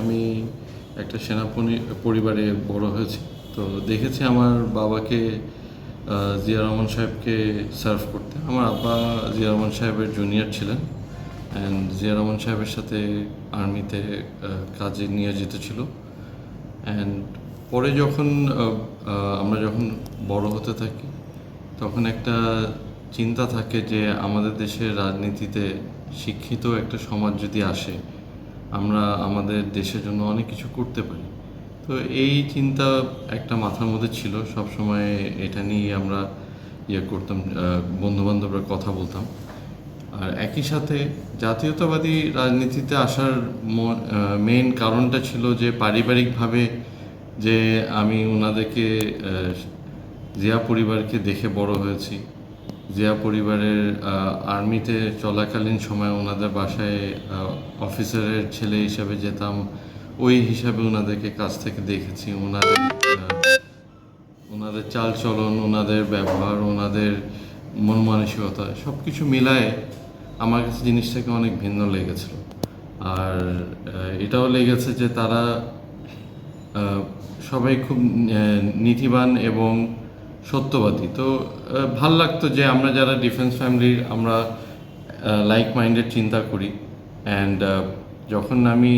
আমি একটা সেনা পরিবারে বড় হয়েছি। তো দেখেছি আমার বাবাকে জিয়া রহমান সাহেবকে সার্ভ করতে। আমার আব্বা জিয়া রহমান সাহেবের জুনিয়র ছিলেন অ্যান্ড জিয়া রহমান সাহেবের সাথে আর্মিতে কাজে নিয়োজিত ছিল। অ্যান্ড পরে যখন আমরা যখন বড় হতে থাকি, তখন একটা চিন্তা থাকে যে আমাদের দেশের রাজনীতিতে শিক্ষিত একটা সমাজ যদি আসে আমরা আমাদের দেশের জন্য অনেক কিছু করতে পারি। তো এই চিন্তা একটা মাথার মধ্যে ছিল। সব সময় এটা নিয়ে আমরা ইয়ে করতাম বন্ধু বান্ধবরা কথা বলতাম। আর একই সাথে জাতীয়তাবাদী রাজনীতিতে আসার মেন কারণটা ছিল যে পারিবারিকভাবে যে আমি ওনাদেরকে জিয়া পরিবারকে দেখে বড় হয়েছি। জিয়া পরিবারের আর্মিতে চলাকালীন সময় ওনাদের বাসায় অফিসারের ছেলে হিসাবে যেতাম। ওই হিসাবে ওনাদেরকে কাছ থেকে দেখেছি। ওনাদের ওনাদের চালচলন, ওনাদের ব্যবহার, ওনাদের মন মানসিকতা সব কিছু মিলায়ে আমার কাছে জিনিসটাকে অনেক ভিন্ন লেগেছিল। আর এটাও লেগেছে যে তারা সবাই খুব নীতিবান এবং সত্যবাদী। তো ভালো লাগতো যে আমরা যারা ডিফেন্স ফ্যামিলির আমরা লাইক মাইন্ডেড চিন্তা করি। অ্যান্ড যখন আমি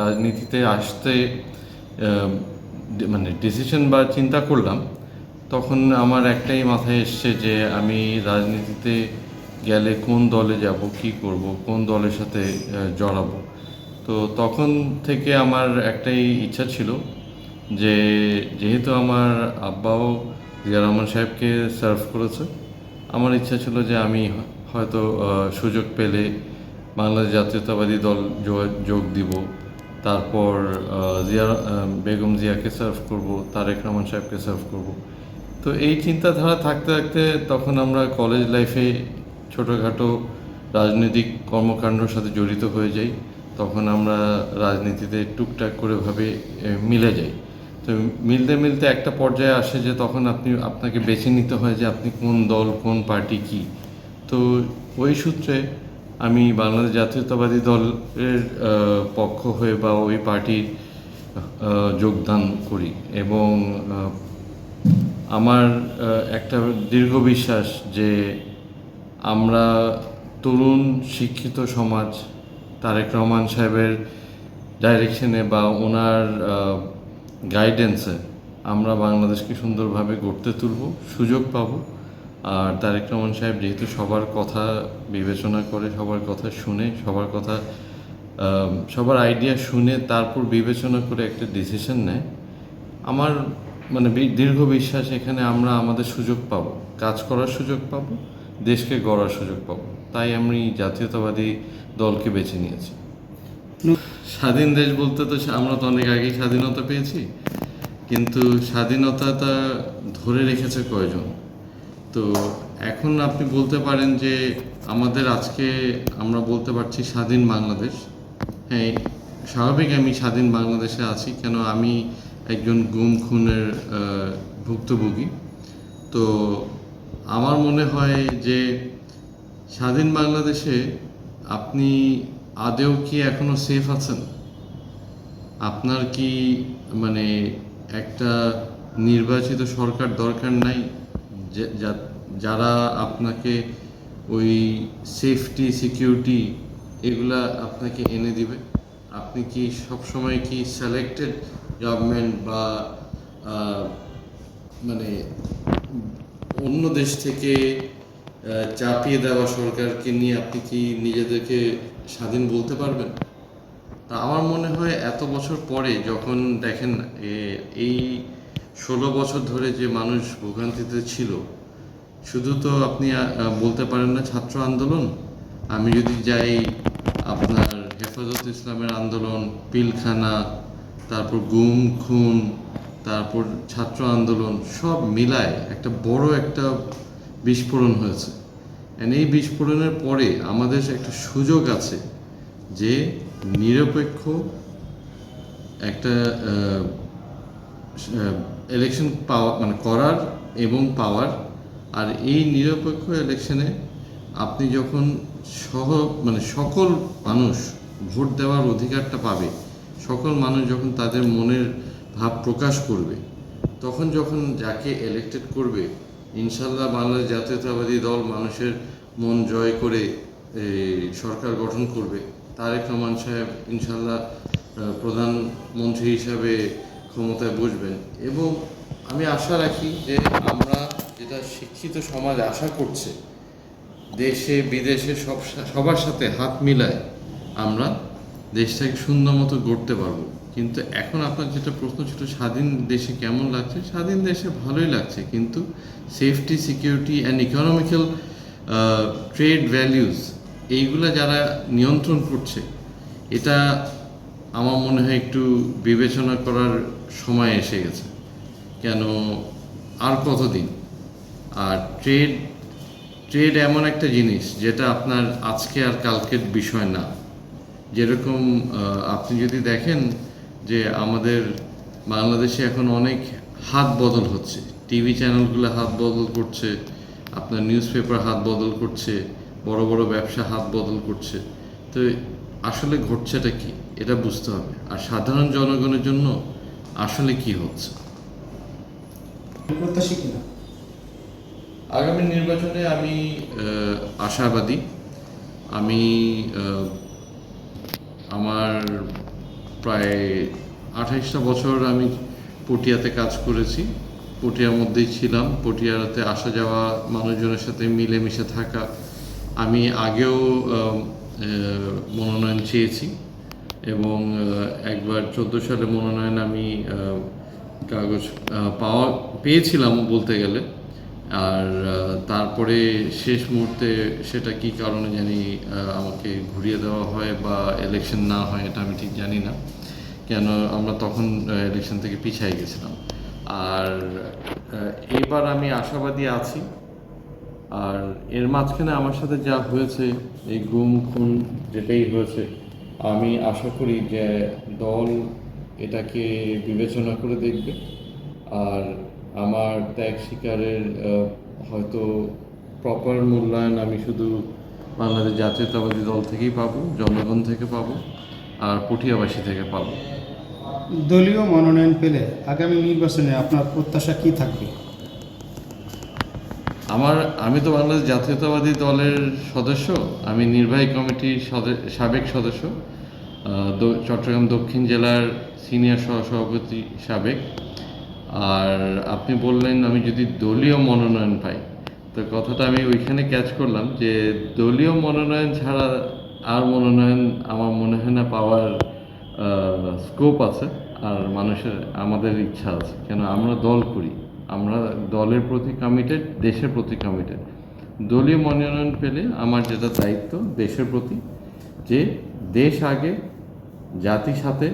রাজনীতিতে আসতে মানে ডিসিশন বা চিন্তা করলাম, তখন আমার একটাই মাথায় এসছে যে আমি রাজনীতিতে গেলে কোন দলে যাব, কি করব, কোন দলের সাথে জড়াবো। তো তখন থেকে আমার একটাই ইচ্ছা ছিল যে, যেহেতু আমার আব্বাও জিয়া রহমান সাহেবকে সার্ভ করেছে। আমার ইচ্ছা ছিল যে আমি হয়তো সুযোগ পেলে বাংলাদেশ জাতীয়তাবাদী দল যোগ- দিব। তারপর জিয়া বেগম জিয়াকে সার্ভ করব, তারেক রহমান সাহেবকে সার্ভ করব। তো এই চিন্তাধারা থাকতে থাকতে তখন আমরা কলেজ লাইফে ছোটোখাটো রাজনৈতিক কর্মকাণ্ডর সাথে জড়িত হয়ে যাই। তখন আমরা রাজনীতিতে টুকটাক করে ভাবে মিলে যাই। তো মিলতে মিলতে একটা পর্যায়ে আসে যে তখন আপনি, আপনাকে বেছে নিতে হয় যে আপনি কোন দল, কোন পার্টি কি। তো ওই সূত্রে আমি বাংলাদেশ জাতীয়তাবাদী দলের পক্ষ হয়ে বা ওই পার্টির যোগদান করি এবং আমার একটা দীর্ঘ বিশ্বাস যে আমরা তরুণ শিক্ষিত সমাজ, তারেক রহমান সাহেবের ডাইরেকশনে বা ওনার গাইডেন্সে আমরা বাংলাদেশকে সুন্দরভাবে গড়তে তুলব, সুযোগ পাব। আর তারেক রহমান সাহেব যেহেতু সবার কথা বিবেচনা করে, সবার কথা শুনে, সবার কথা সবার আইডিয়া শুনে তারপর বিবেচনা করে একটা ডিসিশন নেয়, আমার মানে দীর্ঘ বিশ্বাস এখানে আমরা আমাদের সুযোগ পাবো, কাজ করার সুযোগ পাবো, দেশকে গড়ার সুযোগ পাবো। তাই আমি জাতীয়তাবাদী দলকে বেছে নিয়েছি। স্বাধীন দেশ বলতে তো আমরা তো অনেক আগেই স্বাধীনতা পেয়েছি, কিন্তু স্বাধীনতাটা ধরে রেখেছে কয়জন? তো এখন আপনি বলতে পারেন যে আমাদের আজকে আমরা বলতে পারছি স্বাধীন বাংলাদেশ। হ্যাঁ স্বাভাবিক আমি স্বাধীন বাংলাদেশে আছি, কেন আমি একজন গুম খুনের ভুক্তভোগী। তো আমার মনে হয় যে স্বাধীন বাংলাদেশে আপনি আদেও কি এখনও সেফ আছেন? আপনার কি মানে একটা নির্বাচিত সরকার দরকার নাই যারা আপনাকে ওই সেফটি সিকিউরিটি এগুলা আপনাকে এনে দিবে? আপনি কি সবসময় কি সিলেক্টেড গভর্নমেন্ট বা মানে অন্য দেশ থেকে চাপিয়ে দেওয়া সরকারকে নিয়ে আপনি কি নিজেদেরকে স্বাধীন বলতে পারবেন? তা আমার মনে হয় এত বছর পরে যখন দেখেন এই ষোলো বছর ধরে যে মানুষ ভোগান্তিতে ছিল, শুধু তো আপনি বলতে পারেন না ছাত্র আন্দোলন, আমি যদি যাই আপনার হেফাজত ইসলামের আন্দোলন, পিলখানা, তারপর গুম, খুন, তারপর ছাত্র আন্দোলন, সব মিলায় একটা বড় একটা বিস্ফোরণ হয়েছে। এই বিস্ফোরণের পরে আমাদের একটা সুযোগ আছে যে নিরপেক্ষ একটা ইলেকশন পাওয়া মানে করার এবং পাওয়ার। আর এই নিরপেক্ষ ইলেকশনে আপনি যখন সহ মানে সকল মানুষ ভোট দেওয়ার অধিকারটা পাবে, সকল মানুষ যখন তাদের মনের ভাব প্রকাশ করবে, তখন যখন যাকে ইলেক্টেড করবে ইনশাল্লাহ বাংলাদেশ জাতীয়তাবাদী দল মানুষের মন জয় করে সরকার গঠন করবে। তারেক রহমান সাহেব ইনশাল্লাহ প্রধানমন্ত্রী হিসাবে ক্ষমতায় বসবেন। এবং আমি আশা রাখি যে আমরা যেটা শিক্ষিত সমাজ আশা করছে, দেশে, বিদেশে সব, সবার সাথে হাত মিলায় আমরা দেশটাকে সুন্দর মতো গড়তে পারব। কিন্তু এখন আপনার যেটা প্রশ্ন ছিল, স্বাধীন দেশে কেমন লাগছে? স্বাধীন দেশে ভালোই লাগছে, কিন্তু safety security and economical trade values এইগুলা যারা নিয়ন্ত্রণ করছে, এটা আমার মনে হয় একটু বিবেচনা করার সময় এসে গেছে। কেন আর কতদিন? আর ট্রেড ট্রেড এমন একটা জিনিস যেটা আপনার আজকে আর কালকের বিষয় না। যেরকম আপনি যদি দেখেন যে আমাদের বাংলাদেশে এখন অনেক হাত বদল হচ্ছে। টিভি চ্যানেলগুলো হাত বদল করছে আপনার নিউজ পেপার হাত বদল করছে বড় বড় ব্যবসা হাত বদল করছে। তো আসলে ঘটছেটা কি? এটা বুঝতে হবে। আর সাধারণ জনগণের জন্য আসলে কি হচ্ছে? প্রত্যাশী কিনা? আগামী নির্বাচনে আমি আশাবাদী। আমি আমার প্রায় আঠাইশটা বছর আমি পটিয়াতে কাজ করেছি। পটিয়ার মধ্যেই ছিলাম। পটিয়াতে আসা যাওয়া মানুষজনের সাথে মিলেমিশে থাকা আমি আগেও মনোনয়ন চেয়েছি এবং একবার চোদ্দ সালে মনোনয়ন আমি কাগজ পাওয়া, পেয়েছিলাম বলতে গেলে। আর তারপরে শেষ মুহূর্তে সেটা কি কারণে জানি আমাকে ঘুরিয়ে দেওয়া হয় বা ইলেকশন না হয়, এটা আমি ঠিক জানি না। কেন, আমরা তখন ইলেকশন থেকে পিছিয়ে গেছিলাম। আর এবার আমি আশাবাদী আছি। আর এর মাঝখানে আমার সাথে যা হয়েছে, এই গুম, খুন যেটাই হয়েছে, আমি আশা করি যে দল এটাকে বিবেচনা করে দেখবে। আর আমার ত্যাগ শিকারের হয়তো প্রপার মূল্যায়ন আমি শুধু বাংলাদেশ জাতীয়তাবাদী দল থেকেই পাবো জনগণ থেকে পাবো আর পটিয়াবাসী থেকে পাবো। দলীয় মনোনয়ন পেলে আগামী নির্বাচনে আপনার প্রত্যাশা কি থাকবে? আমার আমি তো বাংলাদেশ জাতীয়তাবাদী দলের সদস্য আমি নির্বাহী কমিটির সাবেক সদস্য চট্টগ্রাম দক্ষিণ জেলার সিনিয়র সহসভাপতি সাবেক। আর আপনি বললেন আমি যদি দলীয় মনোনয়ন পাই। তো কথাটা আমি ওইখানে ক্যাচ করলাম যে দলীয় মনোনয়ন ছাড়া আর মনোনয়ন আমার মনে হয় না পাওয়ার স্কোপ আছে আর মানুষের, আমাদের ইচ্ছা আছে। কেন আমরা দল করি, আমরা দলের প্রতি কমিটেড দেশের প্রতি কমিটেড দলীয় মনোনয়ন পেলে আমার যেটা দায়িত্ব দেশের প্রতি যে দেশ আগে জাতি সাথে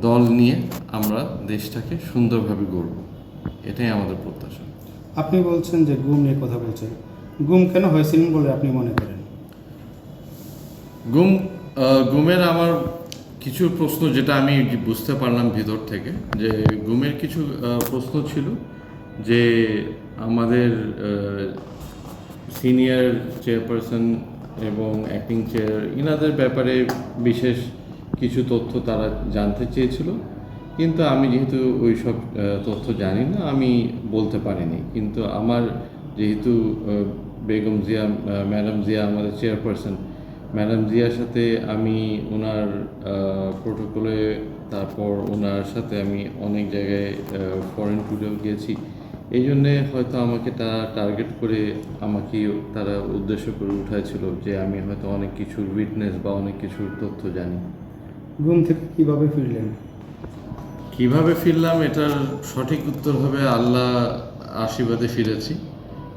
দল নিয়ে আমরা দেশটাকে সুন্দরভাবে গড়ব। এটাই আমাদের প্রত্যাশা। আপনি বলছেন যে গুম নিয়ে কথা বলছেন। গুম কেন হয়েছিলেন বলে আপনি মনে করেন? গুম গুমের আমার কিছু প্রশ্ন যেটা আমি বুঝতে পারলাম ভিতর থেকে যে গুমের কিছু প্রশ্ন ছিল যে আমাদের সিনিয়র চেয়ারপারসন এবং অ্যাক্টিং চেয়ার ইনাদের ব্যাপারে বিশেষ কিছু তথ্য তারা জানতে চেয়েছিল। কিন্তু আমি যেহেতু ওই সব তথ্য জানি না, আমি বলতে পারিনি। কিন্তু আমার যেহেতু বেগম জিয়া ম্যাডাম জিয়া আমাদের চেয়ারপারসন, ম্যাডাম জিয়ার সাথে আমি ওনার প্রোটোকলে তারপর ওনার সাথে আমি অনেক জায়গায় ফরেন ট্যুরেও গিয়েছি। এই জন্যে হয়তো আমাকে তারা টার্গেট করে আমাকে তারা উদ্দেশ্য করে উঠাইছিল যে আমি হয়তো অনেক কিছুর উইটনেস বা অনেক কিছুর তথ্য জানি। গুম থেকে কীভাবে ফিরলেন? কীভাবে ফিরলাম এটার সঠিক উত্তর হবে আল্লাহ আশীর্বাদে ফিরেছি।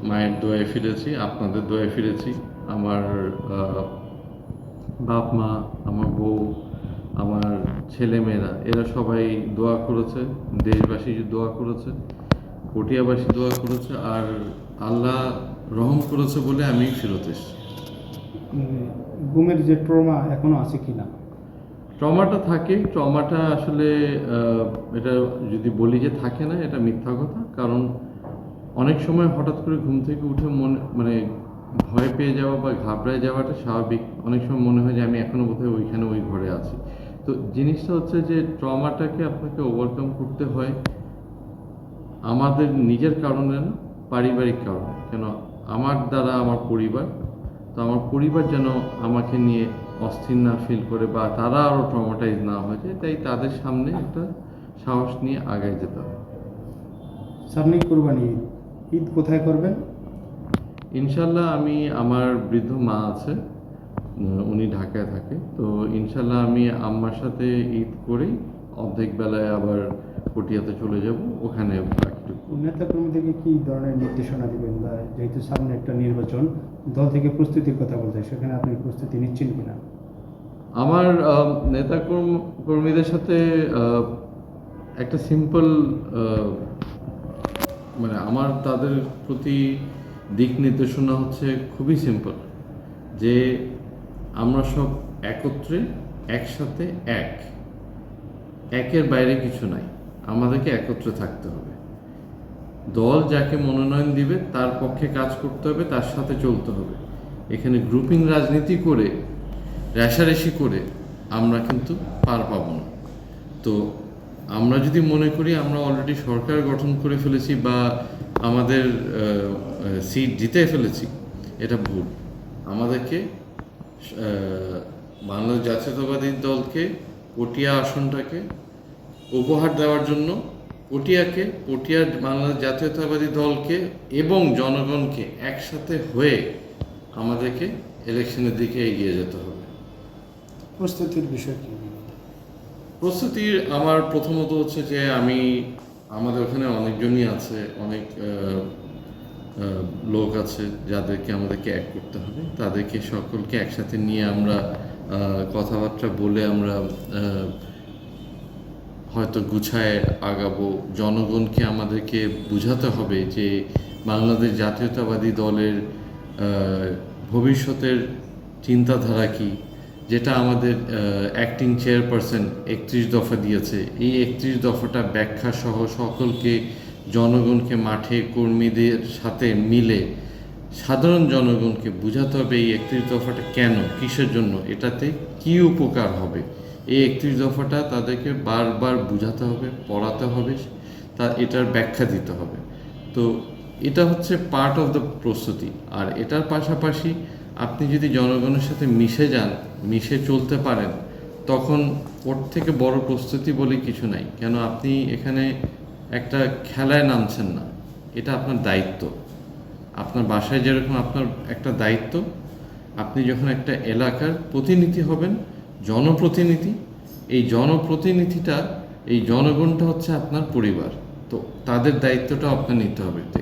মায়ের দোয়ায় ফিরেছি আপনাদের দোয়ায় ফিরেছি। আমার বাপ মা আমার বউ আমার ছেলে মেয়েরা এরা সবাই দোয়া করেছে দেশবাসী দোয়া করেছে পটিয়াবাসী দোয়া করেছে আর আল্লাহ রহম করেছে বলে আমি ফেরত এসেছি। উম, গুমের যে ট্রমা এখনও আছে কিনা? ট্রমাটা থাকে। ট্রমাটা আসলে এটা যদি বলি যে থাকে না, এটা মিথ্যা কথা। কারণ অনেক সময় হঠাৎ করে ঘুম থেকে উঠে মনে মানে ভয় পেয়ে যাওয়া বা ঘাবড়ায় যাওয়াটা স্বাভাবিক। অনেক সময় মনে হয় যে আমি এখনও বোধহয় ওইখানে, ওই ঘরে আছি। তো জিনিসটা হচ্ছে যে ট্রমাটাকে আপনাকে ওভারকাম করতে হয় আমাদের নিজের কারণে না, পারিবারিক কারণে। কেন? আমার দ্বারা, আমার পরিবার। তো আমার পরিবার যেন আমাকে নিয়ে অস্থির না ফিল করে বা তারা আরও ট্রমাটাইজ না হয়ে যায় তাই তাদের সামনে একটা সাহস নিয়ে আগায় যেতে হবে। সামনে কুরবানি ঈদ। ঈদ কোথায় করবেন? ইনশাল্লাহ আমি আমার বৃদ্ধ মা আছে উনি ঢাকায় থাকে। তো ইনশাল্লাহ আমি আম্মার সাথে ঈদ করেই অর্ধেক বেলায় আবার পটিয়াতে চলে যাব ওখানে বাকিটুকু নেতা কর্মীদেরকে কি ধরনের নির্দেশনা দিবেন বা যেহেতু সামনে একটা নির্বাচন, দল থেকে প্রস্তুতির কথা বলতে সেখানে আপনি প্রস্তুতি নিচ্ছেন কিনা? আমার নেতা কর্মীদের সাথে একটা সিম্পল মানে আমার তাদের প্রতি দিক নির্দেশনা হচ্ছে খুবই সিম্পল যে আমরা সব একত্রে, একসাথে এক। একের বাইরে কিছু নাই। আমাদেরকে একত্রে থাকতে হবে। দল যাকে মনোনয়ন দিবে, তার পক্ষে কাজ করতে হবে, তার সাথে চলতে হবে। এখানে গ্রুপিং রাজনীতি করে রেশারেশি করে আমরা কিন্তু পার পাবো না। তো আমরা যদি মনে করি আমরা অলরেডি সরকার গঠন করে ফেলেছি বা আমাদের সিট জিতে ফেলেছি, এটা ভুল। আমাদেরকে বাংলাদেশ জাতীয়তাবাদী দলকে, পটিয়া আসনটাকে উপহার দেওয়ার জন্য পটিয়াকে পটিয়া বাংলাদেশ জাতীয়তাবাদী দলকে এবং জনগণকে একসাথে হয়ে আমাদেরকে ইলেকশনের দিকে এগিয়ে যেতে হবে। প্রস্তুতির বিষয় কি? প্রস্তুতির আমার প্রথমত হচ্ছে যে আমি আমাদের ওখানে অনেকজনই আছে অনেক লোক আছে যাদেরকে আমাদেরকে এক করতে হবে। তাদেরকে সকলকে একসাথে নিয়ে আমরা কথাবার্তা বলে আমরা হয়তো গুছায় আগাবো। জনগণকে আমাদেরকে বুঝাতে হবে যে বাংলাদেশ জাতীয়তাবাদী দলের ভবিষ্যতের চিন্তাধারা কি, যেটা আমাদের অ্যাক্টিং চেয়ারপারসন একত্রিশ দফা দিয়েছে। এই একত্রিশ দফাটা ব্যাখ্যা সহ সকলকে, জনগণকে, মাঠে কর্মীদের সাথে মিলে সাধারণ জনগণকে বোঝাতে হবে এই একত্রিশ দফাটা কেন, কিসের জন্য, এটাতে কি উপকার হবে। এই একত্রিশ দফাটা তাদেরকে বারবার বোঝাতে হবে, পড়াতে হবে, তা এটার ব্যাখ্যা দিতে হবে। তো এটা হচ্ছে পার্ট অফ দ্য প্রস্তুতি। আর এটার পাশাপাশি আপনি যদি জনগণের সাথে মিশে যান, মিশে চলতে পারেন, তখন ওর থেকে বড় প্রস্তুতি বলে কিছু নাই। কেন আপনি এখানে একটা খেলায় নামছেন না, এটা আপনার দায়িত্ব। আপনার বাসায় যেরকম আপনার একটা দায়িত্ব, আপনি যখন একটা এলাকার প্রতিনিধি হবেন জনপ্রতিনিধি, এই জনপ্রতিনিধিটা, এই জনগণটা হচ্ছে আপনার পরিবার। তো তাদের দায়িত্বটা আপনার নিতে হবে। তো